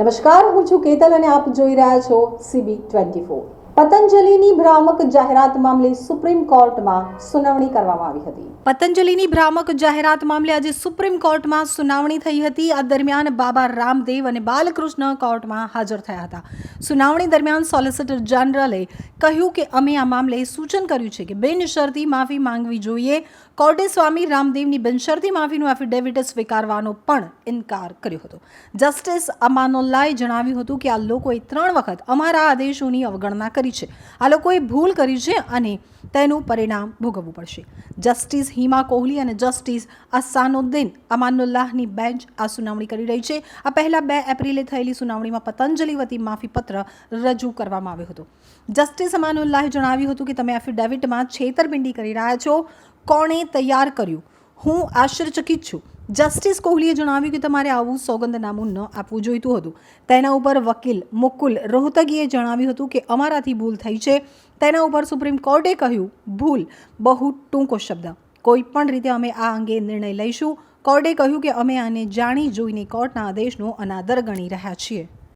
નમસ્કાર હું છું કેતલ અને આપ જોઈ રહ્યા છો સીબી ટ્વેન્ટી ફોર પતંજલિની ભ્રામક જાહેરાત મામલે સુપ્રીમ કોર્ટમાં સુનાવણી કરવામાં આવી હતી. પતંજલિની ભ્રામક જાહેરાત મામલે આજે સુપ્રીમ કોર્ટમાં સુનાવણી થઈ હતી. આ દરમિયાન બાબા રામદેવ અને બાલકૃષ્ણ કોર્ટમાં હાજર થયા હતા. સુનાવણી દરમિયાન સોલિસિટર જનરલે કહ્યું કે અમે આ મામલે સૂચન કર્યું છે કે બિનશરતી માફી માંગવી જોઈએ. કોર્ટે સ્વામી રામદેવની બિનશરતી માફીનું એફિડેવિટ સ્વીકારવાનો પણ ઇનકાર કર્યો હતો. જસ્ટિસ અમાનુલ્લાએ જણાવ્યું હતું કે આ લોકોએ ત્રણ વખત અમારા આદેશોની અવગણના કરી છે. આ લોકોએ ભૂલ કરી છે અને તેનું પરિણામ ભોગવવું પડશે. જસ્ટિસ હિમા કોહલી અને જસ્ટિસ અસાનુદ્દીન અમાનુલ્લાહની બેન્ચ આ સુનાવણી કરી રહી છે. આ પહેલાં બે એપ્રિલે થયેલી સુનાવણીમાં પતંજલિ વતી માફીપત્ર રજૂ કરવામાં આવ્યો હતો. જસ્ટિસ અમાનુલ્લાહે જણાવ્યું હતું કે તમે એફિડેવિટમાં છેતરપિંડી કરી રહ્યા છો. કોણે તૈયાર કર્યું? હું આશ્ચર્યચકિત છું. જસ્ટિસ કોહલીએ જણાવ્યું કે તમારે આવું સોગંદનામું ન આપવું જોઈતું હતું. તેના ઉપર વકીલ મુકુલ રોહતગીએ જણાવ્યું હતું કે અમારાથી ભૂલ થઈ છે. તેના ઉપર સુપ્રીમ કોર્ટે કહ્યું, ભૂલ બહુ ટૂંકો શબ્દ. કોઈ પણ રીતે અમે આ અંગે નિર્ણય લઈશું. કોર્ટે કહ્યું કે અમે આને જાણી જોઈને કોર્ટના આદેશનો અનાદર ગણી રહ્યા છીએ.